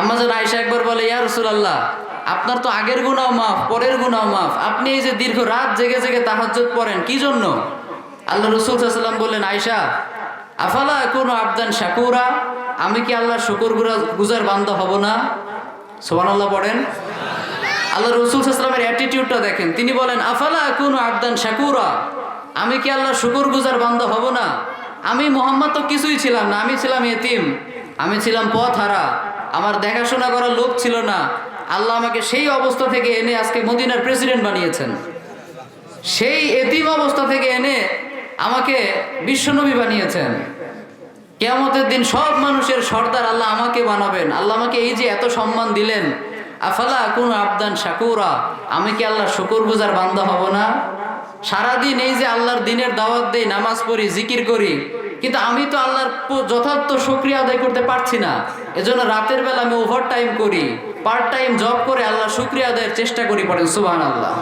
আম্মাজান আয়েশা একবার বলে, ইয়া রাসূলুল্লাহ, আপনার তো আগের গুনাও মাফ, পরের গুনাও মাফ। আপনি এই যে দীর্ঘ রাত জেগে জেগে তাহাজ্জুদ পড়েন, কি জন্য? আল্লাহ রসুল সাল্লাম বললেন, আয়েশা, আফালা কোনো আবদান শাকুরা? আমি কি আল্লাহ শুকুর গুজার বান্ধ হব না? সোহানাল্লাহ পড়েন। আল্লাহ রসুল সাল্লামের অ্যাটিটিউডটা দেখেন। তিনি বলেন, আফালা কোনো আবদান শাকুরা? আমি কি আল্লাহ শুকুর গুজার বান্ধ হব না? আমি মোহাম্মদ তো কিছুই ছিলাম না, আমি ছিলাম এতিম আমি ছিলাম পথ হারা আমার দেখাশোনা করার লোক ছিল না। আল্লাহ আমাকে সেই অবস্থা থেকে এনে আজকে মদিনার প্রেসিডেন্ট বানিয়েছেন। সেই এতিম অবস্থা থেকে এনে আমাকে বিশ্বনবী বানিয়েছেন। কেয়ামতের দিন সব মানুষের সর্দার আল্লাহ আমাকে বানাবেন। আল্লাহ আমাকে এই যে এত সম্মান দিলেন, আফালা কোন আবদান শাকুরা, আমি কি আল্লাহ শুকুর গুজার বান্দা হব না? সারাদিন এই যে আল্লাহর দিনের দাওয়াত দেই, নামাজ পড়ি, জিকির করি কিন্তু আমি তো আল্লাহর যথার্থ শুক্রিয়া আদায় করতে পারছি না। এজন্য রাতের বেলা আমি ওভার টাইম করি। পার্ট টাইম জব করে আল্লাহ শুক্রিয়া আদায়ের চেষ্টা করি পড়েন সুবাহ আল্লাহ